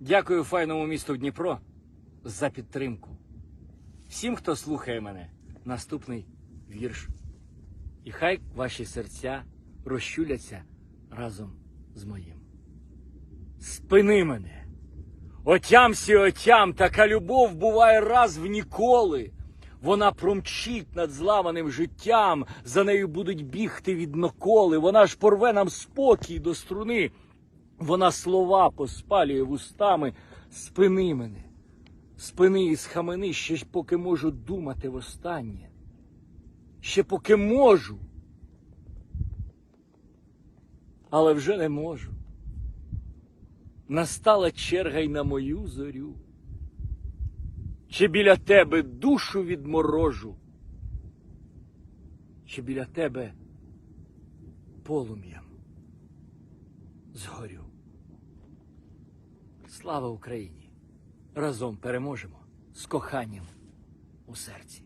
Дякую файному місту Дніпро за підтримку. Всім, хто слухає мене, наступний вірш. І хай ваші серця розчуляться разом з моїм. Спини мене. Отямсі, отям, така любов буває раз в ніколи. Вона промчить над зламаним життям, за нею будуть бігти відноколи. Вона ж порве нам спокій до струни. Вона слова поспалює вустами. Спини мене, спини і схамени, ще поки можу думати востаннє. Ще поки можу. Але вже не можу. Настала черга й на мою зорю. Чи біля тебе душу відморожу, чи біля тебе полум'ям згорю. Слава Україні! Разом переможемо з коханням у серці.